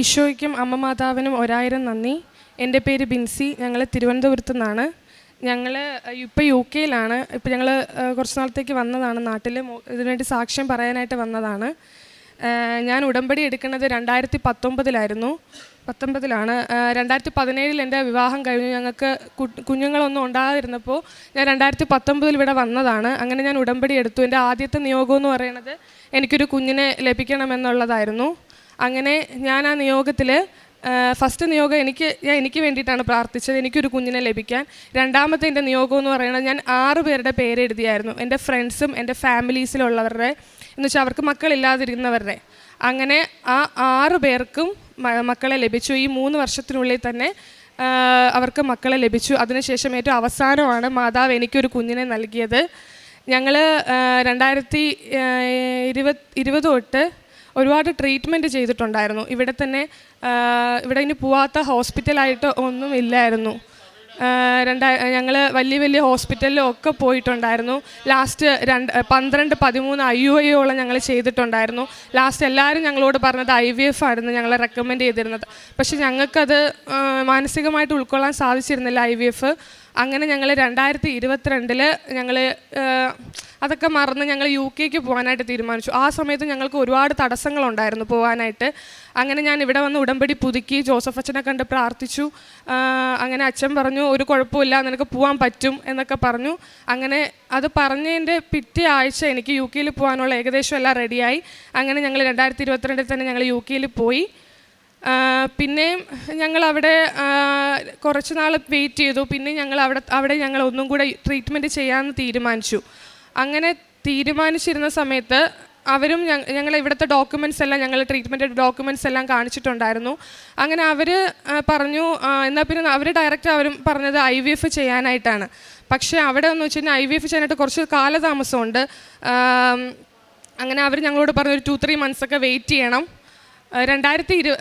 ഈശോയ്ക്കും അമ്മ മാതാവിനും ഒരായിരം നന്ദി. എന്റെ പേര് ബിൻസി. ഞങ്ങൾ തിരുവനന്തപുരത്തു നിന്നാണ്. ഞങ്ങൾ ഇപ്പോൾ യു കെയിലാണ്. ഇപ്പോൾ ഞങ്ങൾ കുറച്ച് നാളത്തേക്ക് വന്നതാണ് നാട്ടിൽ ഇതിനുവേണ്ടി സാക്ഷ്യം പറയാനായിട്ട് വന്നതാണ്. ഞാൻ ഉടമ്പടി എടുക്കുന്നത് രണ്ടായിരത്തി പത്തൊമ്പതിലായിരുന്നു പത്തൊമ്പതിലാണ്. രണ്ടായിരത്തി പതിനേഴിൽ എന്റെ വിവാഹം കഴിഞ്ഞു. ഞങ്ങൾക്ക് കുഞ്ഞുങ്ങളൊന്നും ഉണ്ടാകാതിരുന്നപ്പോൾ ഞാൻ രണ്ടായിരത്തി പത്തൊമ്പതിൽ ഇവിടെ വന്നതാണ്. അങ്ങനെ ഞാൻ ഉടമ്പടി എടുത്തു. എന്റെ ആദ്യത്തെ നിയോഗം എന്ന് പറയുന്നത് എനിക്കൊരു കുഞ്ഞിനെ ലഭിക്കണമെന്നുള്ളതായിരുന്നു. അങ്ങനെ ഞാൻ ആ നിയോഗത്തിൽ ഫസ്റ്റ് നിയോഗം എനിക്ക് ഞാൻ എനിക്ക് വേണ്ടിയിട്ടാണ് പ്രാർത്ഥിച്ചത്. എനിക്കൊരു കുഞ്ഞിനെ ലഭിക്കാൻ. രണ്ടാമത്തെ എന്റെ നിയോഗം എന്ന് പറയുന്നത് ഞാൻ ആറ് പേരുടെ പേര് എഴുതിയായിരുന്നു. എന്റെ ഫ്രണ്ട്സും എന്റെ ഫാമിലീസിലുള്ളവരുടെ എന്ന് വെച്ചാൽ അവർക്ക് മക്കളില്ലാതിരുന്നവരുടെ അങ്ങനെ ആ ആറ് പേർക്കും മക്കളെ ലഭിച്ചു. ഈ മൂന്ന് വർഷത്തിനുള്ളിൽ തന്നെ അവർക്ക് മക്കളെ ലഭിച്ചു. അതിനുശേഷം ഏറ്റവും അവസാനമാണ് മാതാവ് എനിക്കൊരു കുഞ്ഞിനെ നൽകിയത്. ഞങ്ങൾ രണ്ടായിരത്തി ഇരുപത് ഇരുപത് തൊട്ട് ഒരുപാട് ട്രീറ്റ്മെന്റ് ചെയ്തിട്ടുണ്ടായിരുന്നു. ഇവിടെ തന്നെ ഇവിടെ ഇനി പോവാത്ത ഹോസ്പിറ്റലായിട്ട് ഒന്നും ഇല്ലായിരുന്നു. രണ്ടാ ഞങ്ങൾ വലിയ വലിയ ഹോസ്പിറ്റലിലും ഒക്കെ പോയിട്ടുണ്ടായിരുന്നു. ലാസ്റ്റ് രണ്ട് പന്ത്രണ്ട് പതിമൂന്ന് ഐ യു ഐയോളം ഞങ്ങൾ ചെയ്തിട്ടുണ്ടായിരുന്നു. ലാസ്റ്റ് എല്ലാവരും ഞങ്ങളോട് പറഞ്ഞത് ഐ വി എഫ് ആയിരുന്നു ഞങ്ങളെ റെക്കമെൻഡ് ചെയ്തിരുന്നത്. പക്ഷെ ഞങ്ങൾക്കത് മാനസികമായിട്ട് ഉൾക്കൊള്ളാൻ സാധിച്ചിരുന്നില്ല ഐ വി എഫ് അങ്ങനെ ഞങ്ങൾ രണ്ടായിരത്തി ഇരുപത്തിരണ്ടിൽ ഞങ്ങൾ അതൊക്കെ മറന്ന് ഞങ്ങൾ യു കെക്ക് പോകാനായിട്ട് തീരുമാനിച്ചു. ആ സമയത്ത് ഞങ്ങൾക്ക് ഒരുപാട് തടസ്സങ്ങളുണ്ടായിരുന്നു പോകാനായിട്ട് അങ്ങനെ ഞാൻ ഇവിടെ വന്ന് ഉടമ്പടി പുതുക്കി ജോസഫ് അച്ഛനെ കണ്ട് പ്രാർത്ഥിച്ചു. അങ്ങനെ അച്ഛൻ പറഞ്ഞു ഒരു കുഴപ്പമില്ല നിനക്ക് പോകാൻ പറ്റും എന്നൊക്കെ പറഞ്ഞു. അങ്ങനെ അത് പറഞ്ഞതിന്റെ പിറ്റേ ആഴ്ച എനിക്ക് യു കെയിൽ പോകാനുള്ള ഏകദേശം എല്ലാം റെഡിയായി അങ്ങനെ ഞങ്ങൾ രണ്ടായിരത്തി ഇരുപത്തിരണ്ടിൽ തന്നെ ഞങ്ങൾ യു കെയിൽ പോയി. പിന്നെയും ഞങ്ങൾ അവിടെ കുറച്ച് നാൾ വെയിറ്റ് ചെയ്തു. പിന്നെ ഞങ്ങൾ അവിടെ അവിടെ ഞങ്ങൾ ഒന്നും കൂടെ ട്രീറ്റ്മെന്റ് ചെയ്യാമെന്ന് തീരുമാനിച്ചു. അങ്ങനെ തീരുമാനിച്ചിരുന്ന സമയത്ത് അവരും ഞങ്ങൾ ഇവിടുത്തെ ഡോക്യുമെന്റ്സ് എല്ലാം ഞങ്ങൾ ട്രീറ്റ്മെന്റ് ഡോക്യുമെന്റ്സ് എല്ലാം കാണിച്ചിട്ടുണ്ടായിരുന്നു. അങ്ങനെ അവർ പറഞ്ഞു എന്നാൽ പിന്നെ അവർ ഡയറക്റ്റ് അവരും പറഞ്ഞത് ഐ വി എഫ് ചെയ്യാനായിട്ടാണ്. പക്ഷേ അവിടെ എന്ന് വെച്ച് കഴിഞ്ഞാൽ ഐ വി എഫ് ചെയ്യാനായിട്ട് കുറച്ച് കാലതാമസമുണ്ട്. അങ്ങനെ അവർ ഞങ്ങളോട് പറഞ്ഞു ഒരു ടു ത്രീ മന്ത്സൊക്കെ വെയിറ്റ് ചെയ്യണം. രണ്ടായിരത്തി ഇരു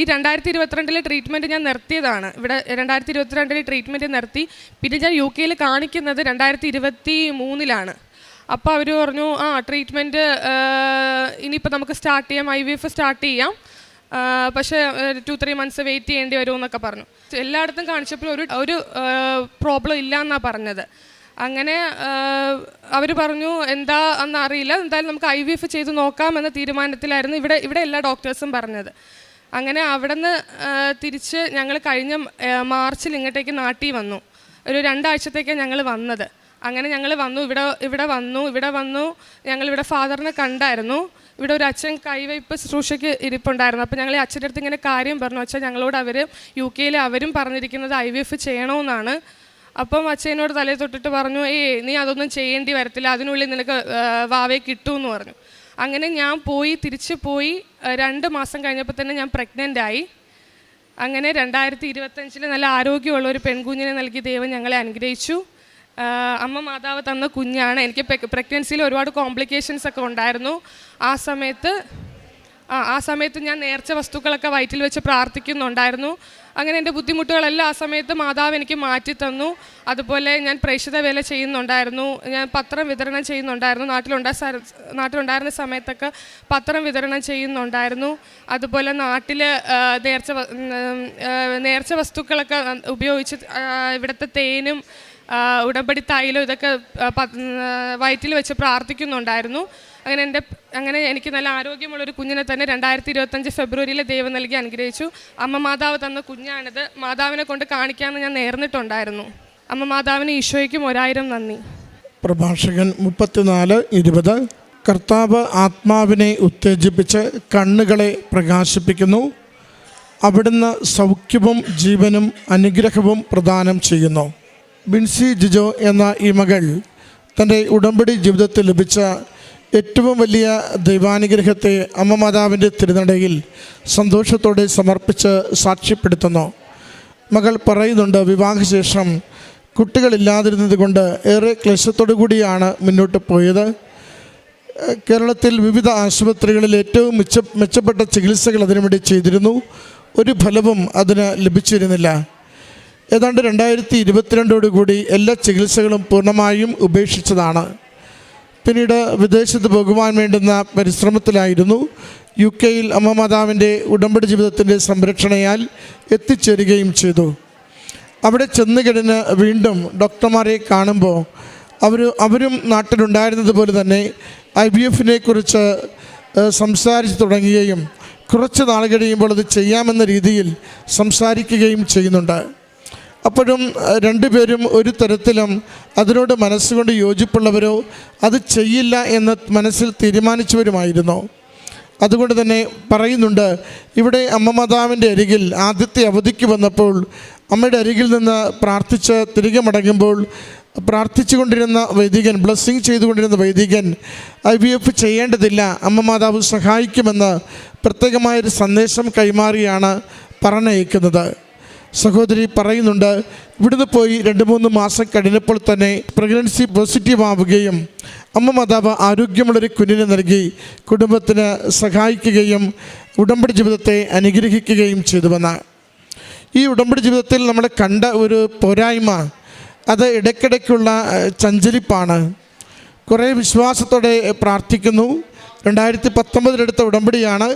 ഈ രണ്ടായിരത്തി ഇരുപത്തിരണ്ടിലെ ട്രീറ്റ്മെന്റ് ഞാൻ നിർത്തിയതാണ്. ഇവിടെ രണ്ടായിരത്തി ഇരുപത്തിരണ്ടിലെ ട്രീറ്റ്മെന്റ് നിർത്തി. പിന്നെ ഞാൻ യു കെയിൽ കാണിക്കുന്നത് രണ്ടായിരത്തി ഇരുപത്തി മൂന്നിലാണ്. അപ്പോൾ അവർ പറഞ്ഞു ആ ട്രീറ്റ്മെന്റ് ഇനിയിപ്പോൾ നമുക്ക് സ്റ്റാർട്ട് ചെയ്യാം. ഐ വി എഫ് സ്റ്റാർട്ട് ചെയ്യാം. പക്ഷേ ടു ത്രീ മന്ത്സ് വെയിറ്റ് ചെയ്യേണ്ടി വരുമെന്നൊക്കെ പറഞ്ഞു. എല്ലായിടത്തും കാണിച്ചപ്പോൾ ഒരു ഒരു പ്രോബ്ലം ഇല്ല എന്നാണ് പറഞ്ഞത്. അങ്ങനെ അവർ പറഞ്ഞു എന്താ എന്ന് അറിയില്ല. എന്തായാലും നമുക്ക് ഐ വി എഫ് ചെയ്ത് നോക്കാമെന്ന തീരുമാനത്തിലായിരുന്നു ഇവിടെ ഇവിടെ എല്ലാ ഡോക്ടേഴ്സും പറഞ്ഞത്. അങ്ങനെ അവിടെ നിന്ന് തിരിച്ച് ഞങ്ങൾ കഴിഞ്ഞ മാർച്ചിൽ ഇങ്ങോട്ടേക്ക് നാട്ടിൽ വന്നു. ഒരു രണ്ടാഴ്ചത്തേക്കാണ് ഞങ്ങൾ വന്നത്. അങ്ങനെ ഞങ്ങൾ വന്നു. ഇവിടെ ഇവിടെ വന്നു ഇവിടെ വന്നു. ഞങ്ങൾ ഇവിടെ ഫാദറിനെ കണ്ടായിരുന്നു. ഇവിടെ ഒരു അച്ഛൻ കൈവയ്പ് ശുശ്രൂഷയ്ക്ക് ഇരിപ്പുണ്ടായിരുന്നു. അപ്പോൾ ഞങ്ങൾ അച്ഛന്റെ അടുത്ത് ഇങ്ങനെ കാര്യം പറഞ്ഞു. വെച്ചാൽ ഞങ്ങളോട് അവർ യു കെയിൽ അവരും പറഞ്ഞിരിക്കുന്നത് ഐ വി എഫ് ചെയ്യണമെന്നാണ് അപ്പം അച്ഛനോട് തലയിൽ തൊട്ടിട്ട് പറഞ്ഞു ഏയ് നീ അതൊന്നും ചെയ്യേണ്ടി വരത്തില്ല അതിനുള്ളിൽ നിനക്ക് വാവേ വാവയെ കിട്ടുമെന്ന് പറഞ്ഞു. അങ്ങനെ ഞാൻ പോയി തിരിച്ച് പോയി രണ്ട് മാസം കഴിഞ്ഞപ്പോൾ തന്നെ ഞാൻ പ്രഗ്നന്റ് ആയി. അങ്ങനെ രണ്ടായിരത്തി ഇരുപത്തഞ്ചിൽ നല്ല ആരോഗ്യമുള്ള ഒരു പെൺകുഞ്ഞിനെ നൽകി ദൈവം ഞങ്ങളെ അനുഗ്രഹിച്ചു. അമ്മ മാതാവ് തന്ന കുഞ്ഞാണ്. എനിക്ക് പ്രഗ്നൻസിയിൽ ഒരുപാട് കോംപ്ലിക്കേഷൻസ് ഒക്കെ ഉണ്ടായിരുന്നു. ആ സമയത്ത് ആ ആ സമയത്ത് ഞാൻ നേർച്ച വസ്തുക്കളൊക്കെ വയറ്റിൽ വെച്ച് പ്രാർത്ഥിക്കുന്നുണ്ടായിരുന്നു. അങ്ങനെ എന്റെ ബുദ്ധിമുട്ടുകളെല്ലാം ആ സമയത്ത് മാതാവ് എനിക്ക് മാറ്റി തന്നു അതുപോലെ ഞാൻ പ്രേക്ഷിത വേല ചെയ്യുന്നുണ്ടായിരുന്നു. ഞാൻ പത്രം വിതരണം ചെയ്യുന്നുണ്ടായിരുന്നു. നാട്ടിലുണ്ടായ നാട്ടിലുണ്ടായിരുന്ന സമയത്തൊക്കെ പത്രം വിതരണം ചെയ്യുന്നുണ്ടായിരുന്നു. അതുപോലെ നാട്ടിൽ നേർച്ച നേർച്ച വസ്തുക്കളൊക്കെ ഉപയോഗിച്ച് ഇവിടുത്തെ തേനും ഉടമ്പടി തൈലം ഇതൊക്കെ വയറ്റിൽ വെച്ച് പ്രാർത്ഥിക്കുന്നുണ്ടായിരുന്നു. അങ്ങനെ എന്റെ അങ്ങനെ എനിക്ക് നല്ല ആരോഗ്യമുള്ളൊരു കുഞ്ഞിനെ തന്നെ രണ്ടായിരത്തി ഇരുപത്തഞ്ച് ഫെബ്രുവരിയിൽ ദൈവം നൽകി അനുഗ്രഹിച്ചു. അമ്മ മാതാവ് തന്ന കുഞ്ഞാണിത് മാതാവിനെ കൊണ്ട് കാണിക്കാമെന്ന് ഞാൻ നേർന്നിട്ടുണ്ടായിരുന്നു. അമ്മ മാതാവിന് ഈശോയ്ക്കും ഒരായിരം നന്ദി. പ്രഭാഷകൻ മുപ്പത്തിനാല് ഇരുപത്. കർത്താവ് ആത്മാവിനെ ഉത്തേജിപ്പിച്ച് കണ്ണുകളെ പ്രകാശിപ്പിക്കുന്നു. അവിടുന്ന് സൗഖ്യവും ജീവനും അനുഗ്രഹവും പ്രദാനം ചെയ്യുന്നു. ബിൻസി ജിജോ എന്ന ഈ മകൾ തന്റെ ഉടമ്പടി ജീവിതത്തിൽ ലഭിച്ച ഏറ്റവും വലിയ ദൈവാനുഗ്രഹത്തെ അമ്മ മാതാവിന്റെ തിരുനടയിൽ സന്തോഷത്തോടെ സമർപ്പിച്ച് സാക്ഷ്യപ്പെടുത്തുന്നു. മകൾ പറയുന്നുണ്ട് വിവാഹശേഷം കുട്ടികളില്ലാതിരുന്നത് കൊണ്ട് ഏറെ ക്ലേശത്തോടു കൂടിയാണ് മുന്നോട്ട് പോയത്. കേരളത്തിൽ വിവിധ ആശുപത്രികളിൽ ഏറ്റവും മെച്ച മെച്ചപ്പെട്ട ചികിത്സകൾ അതിനുവേണ്ടി ചെയ്തിരുന്നു. ഒരു ഫലവും അതിന് ലഭിച്ചിരുന്നില്ല. ഏതാണ്ട് രണ്ടായിരത്തി ഇരുപത്തിരണ്ടോടു കൂടി എല്ലാ ചികിത്സകളും പൂർണമായും ഉപേക്ഷിച്ചതാണ്. പിന്നീട് വിദേശത്ത് പോകുവാൻ വേണ്ടുന്ന പരിശ്രമത്തിലായിരുന്നു. യു കെയിൽ അമ്മ മാതാവിന്റെ ഉടമ്പടി ജീവിതത്തിന്റെ സംരക്ഷണയാൽ എത്തിച്ചേരുകയും ചെയ്തു. അവിടെ ചെന്ന് വീണ്ടും ഡോക്ടർമാരെ കാണുമ്പോൾ അവർ അവരും നാട്ടിലുണ്ടായിരുന്നതുപോലെ തന്നെ ഐ ബി എഫിനെ കുറിച്ച് സംസാരിച്ച് തുടങ്ങുകയും കുറച്ച് നാൾ കഴിയുമ്പോൾ അത് ചെയ്യാമെന്ന രീതിയിൽ സംസാരിക്കുകയും ചെയ്യുന്നുണ്ട്. അപ്പോഴും രണ്ടുപേരും ഒരു തരത്തിലും അതിനോട് മനസ്സുകൊണ്ട് യോജിപ്പുള്ളവരോ അത് ചെയ്യില്ല എന്ന് മനസ്സിൽ തീരുമാനിച്ചവരുമായിരുന്നു. അതുകൊണ്ട് തന്നെ പറയുന്നുണ്ട് ഇവിടെ അമ്മ മാതാവിന്റെ അരികിൽ ആദ്യത്തെ അവധിക്ക് വന്നപ്പോൾ അമ്മയുടെ അരികിൽ നിന്ന് പ്രാർത്ഥിച്ച് തിരികെ മടങ്ങുമ്പോൾ പ്രാർത്ഥിച്ചു കൊണ്ടിരുന്ന വൈദികൻ ബ്ലസ്സിങ് ചെയ്തുകൊണ്ടിരുന്ന വൈദികൻ ഐ വി എഫ് ചെയ്യേണ്ടതില്ല അമ്മ മാതാവ് സഹായിക്കുമെന്ന് പ്രത്യേകമായൊരു സന്ദേശം കൈമാറിയാണ് പറഞ്ഞയക്കുന്നത്. സഹോദരി പറയുന്നുണ്ട് ഇവിടുന്ന് പോയി രണ്ട് മൂന്ന് മാസം കഴിഞ്ഞപ്പോൾ തന്നെ പ്രഗ്നൻസി പോസിറ്റീവ് ആവുകയും അമ്മ മാതാവ് ആരോഗ്യമുള്ളൊരു കുഞ്ഞിനെ നൽകി കുടുംബത്തിന് സഹായിക്കുകയും ഉടമ്പടി ജീവിതത്തെ അനുഗ്രഹിക്കുകയും ചെയ്തുവെന്ന് ഈ ഉടമ്പടി ജീവിതത്തിൽ നമ്മൾ കണ്ട ഒരു പോരായ്മ അത് ഇടയ്ക്കിടയ്ക്കുള്ള ചഞ്ചലിപ്പാണ്. കുറേ വിശ്വാസത്തോടെ പ്രാർത്ഥിക്കുന്നു. രണ്ടായിരത്തി പത്തൊമ്പതിലെടുത്ത ഉടമ്പടിയാണ്.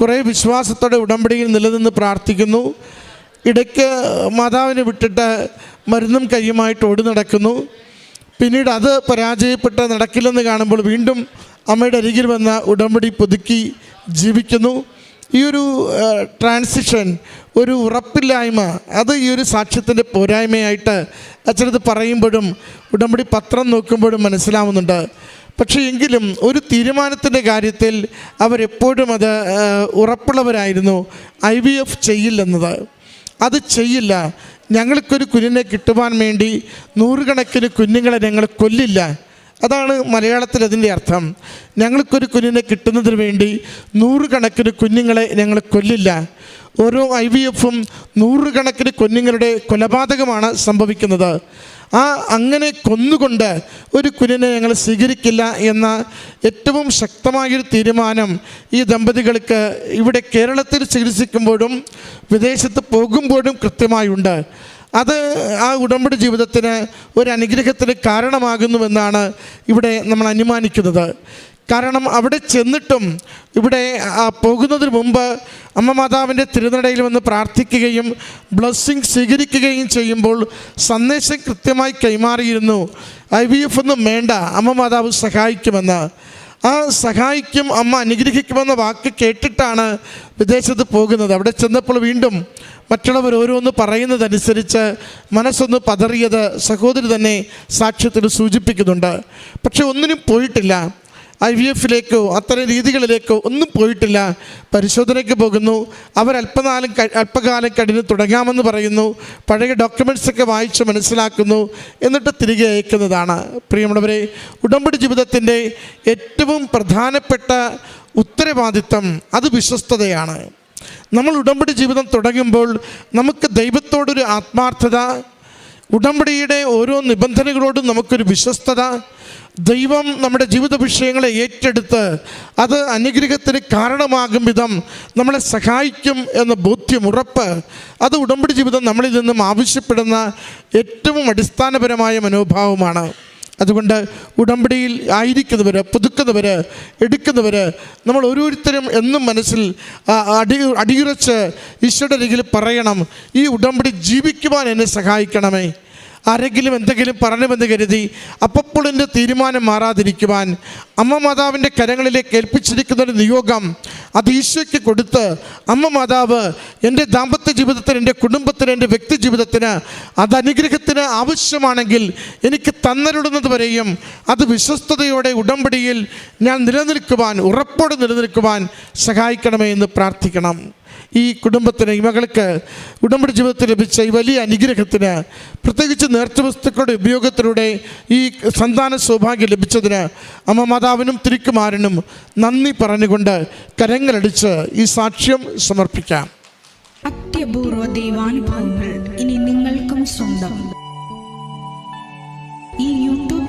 കുറേ വിശ്വാസത്തോടെ ഉടമ്പടിയിൽ നിലനിന്ന് പ്രാർത്ഥിക്കുന്നു. ഇടയ്ക്ക് മാതാവിനെ വിട്ടിട്ട് മരുന്നും കൈയുമായിട്ട് ഓടി നടക്കുന്നു. പിന്നീട് അത് പരാജയപ്പെട്ട് നടക്കില്ലെന്ന് കാണുമ്പോൾ വീണ്ടും അമ്മയുടെ അരികിൽ വന്ന ഉടമ്പടി പുതുക്കി ജീവിക്കുന്നു. ഈ ഒരു ട്രാൻസിഷൻ ഒരു ഉറപ്പില്ലായ്മ അത് ഈ ഒരു സാക്ഷ്യത്തിന്റെ പോരായ്മയായിട്ട് അച്ഛനത് പറയുമ്പോഴും ഉടമ്പടി പത്രം നോക്കുമ്പോഴും മനസ്സിലാവുന്നുണ്ട്. പക്ഷേ എങ്കിലും ഒരു തീരുമാനത്തിന്റെ കാര്യത്തിൽ അവരെപ്പോഴും അത് ഉറപ്പുള്ളവരായിരുന്നു. ഐ വി എഫ് ചെയ്യില്ലെന്നത്. അത് ചെയ്യില്ല. ഞങ്ങൾക്കൊരു കുഞ്ഞിനെ കിട്ടുവാൻ വേണ്ടി നൂറുകണക്കിന് കുഞ്ഞുങ്ങളെ ഞങ്ങൾ കൊല്ലില്ല. അതാണ് മലയാളത്തിൽ അതിന്റെ അർത്ഥം. ഞങ്ങൾക്കൊരു കുഞ്ഞിനെ കിട്ടുന്നതിന് വേണ്ടി നൂറുകണക്കിന് കുഞ്ഞുങ്ങളെ ഞങ്ങൾ കൊല്ലില്ല. ഓരോ ഐ വി എഫും നൂറുകണക്കിന് കുഞ്ഞുങ്ങളുടെ കൊലപാതകമാണ് സംഭവിക്കുന്നത്. ആ അങ്ങനെ കൊന്നുകൊണ്ട് ഒരു കുഞ്ഞിനെ ഞങ്ങൾ സ്വീകരിക്കില്ല എന്ന ഏറ്റവും ശക്തമായൊരു തീരുമാനം ഈ ദമ്പതികൾക്ക് ഇവിടെ കേരളത്തിൽ ചികിത്സിക്കുമ്പോഴും വിദേശത്ത് പോകുമ്പോഴും കൃത്യമായുണ്ട്. അത് ആ ഉടമ്പടി ജീവിതത്തിന് ഒരു അനുഗ്രഹത്തിന് കാരണമാകുന്നുവെന്നാണ് ഇവിടെ നമ്മൾ അനുമാനിക്കുന്നത്. കാരണം അവിടെ ചെന്നിട്ടും ഇവിടെ പോകുന്നതിന് മുമ്പ് അമ്മ മാതാവിന്റെ തിരുനടയിൽ വന്ന് പ്രാർത്ഥിക്കുകയും ബ്ലസ്സിങ് സ്വീകരിക്കുകയും ചെയ്യുമ്പോൾ സന്ദേശം കൃത്യമായി കൈമാറിയിരുന്നു. ഐ വി എഫ് ഒന്നും വേണ്ട അമ്മ മാതാവ് സഹായിക്കുമെന്ന്. ആ സഹായിക്കും അമ്മ അനുഗ്രഹിക്കുമെന്ന വാക്ക് കേട്ടിട്ടാണ് വിദേശത്ത് പോകുന്നത്. അവിടെ ചെന്നപ്പോൾ വീണ്ടും മറ്റുള്ളവർ ഓരോന്ന് പറയുന്നതനുസരിച്ച് മനസ്സൊന്ന് പതറിയത് സഹോദരി തന്നെ സാക്ഷ്യത്തിൽ സൂചിപ്പിക്കുന്നുണ്ട്. പക്ഷെ ഒന്നിനും പോയിട്ടില്ല. ഐ വി എഫിലേക്കോ അത്തരം രീതികളിലേക്കോ ഒന്നും പോയിട്ടില്ല. പരിശോധനയ്ക്ക് പോകുന്നു. അവർ അല്പനാലും അല്പകാലം കഴിഞ്ഞ് തുടങ്ങാമെന്ന് പറയുന്നു. പഴയ ഡോക്യുമെൻസൊക്കെ വായിച്ച് മനസ്സിലാക്കുന്നു. എന്നിട്ട് തിരികെ അയക്കുന്നതാണ്. പ്രിയമുള്ളവരെ ഉടമ്പടി ജീവിതത്തിന്റെ ഏറ്റവും പ്രധാനപ്പെട്ട ഉത്തരവാദിത്തം അത് വിശ്വസ്തതയാണ്. നമ്മൾ ഉടമ്പടി ജീവിതം തുടങ്ങുമ്പോൾ നമുക്ക് ദൈവത്തോടൊരു ആത്മാർത്ഥത ഉടമ്പടിയുടെ ഓരോ നിബന്ധനകളോടും നമുക്കൊരു വിശ്വസ്തത. ദൈവം നമ്മുടെ ജീവിത വിഷയങ്ങളെ ഏറ്റെടുത്ത് അത് അനുഗ്രഹത്തിന് കാരണമാകും വിധം നമ്മളെ സഹായിക്കും എന്ന ബോധ്യം ഉറപ്പ് അത് ഉടമ്പടി ജീവിതം നമ്മളിൽ നിന്നും ആവശ്യപ്പെടുന്ന ഏറ്റവും അടിസ്ഥാനപരമായ മനോഭാവമാണ്. അതുകൊണ്ട് ഉടമ്പടിയിൽ ആയിരിക്കുന്നവർ പുതുക്കുന്നവർ എടുക്കുന്നവർ നമ്മൾ ഓരോരുത്തരും എന്നും മനസ്സിൽ അടി അടിയുറച്ച് ഈശോയുടെ അരികിൽ പറയണം. ഈ ഉടമ്പടി ജീവിക്കുവാൻ എന്നെ സഹായിക്കണമേ. ആരെങ്കിലും എന്തെങ്കിലും പറയണമെന്ന് കരുതി അപ്പപ്പോളിന്റെ തീരുമാനം മാറാതിരിക്കുവാൻ അമ്മ മാതാവിന്റെ കരങ്ങളിലേക്ക് ഏൽപ്പിച്ചിരിക്കുന്ന ഒരു നിയോഗം അത് ഈശോയ്ക്ക് കൊടുത്ത് അമ്മ മാതാവ് എന്റെ ദാമ്പത്യ ജീവിതത്തിന് എന്റെ കുടുംബത്തിന് എന്റെ വ്യക്തി ജീവിതത്തിന് അത് അനുഗ്രഹത്തിന് ആവശ്യമാണെങ്കിൽ എനിക്ക് തന്നരുടുന്നത് വരെയും അത് വിശ്വസ്തയോടെ ഉടമ്പടിയിൽ ഞാൻ നിലനിൽക്കുവാൻ ഉറപ്പോടെ നിലനിൽക്കുവാൻ സഹായിക്കണമേ എന്ന് പ്രാർത്ഥിക്കണം. ഈ കുടുംബത്തിന് ഈ മകൾക്ക് ഉടമ്പടി ജീവിതത്തിൽ ലഭിച്ച ഈ വലിയ അനുഗ്രഹത്തിന് പ്രത്യേകിച്ച് നേർച്ച വസ്തുക്കളുടെ ഉപയോഗത്തിലൂടെ ഈ സന്താന സൗഭാഗ്യം ലഭിച്ചതിന് അമ്മ മാതാവിനും തിരുക്കുമാരനും നന്ദി പറഞ്ഞുകൊണ്ട് കരങ്ങളടിച്ച് ഈ സാക്ഷ്യം സമർപ്പിക്കാം. അത്യപൂർവ ദൈവാനുഭവങ്ങൾ ഇനി നിങ്ങൾക്കും സ്വന്തം.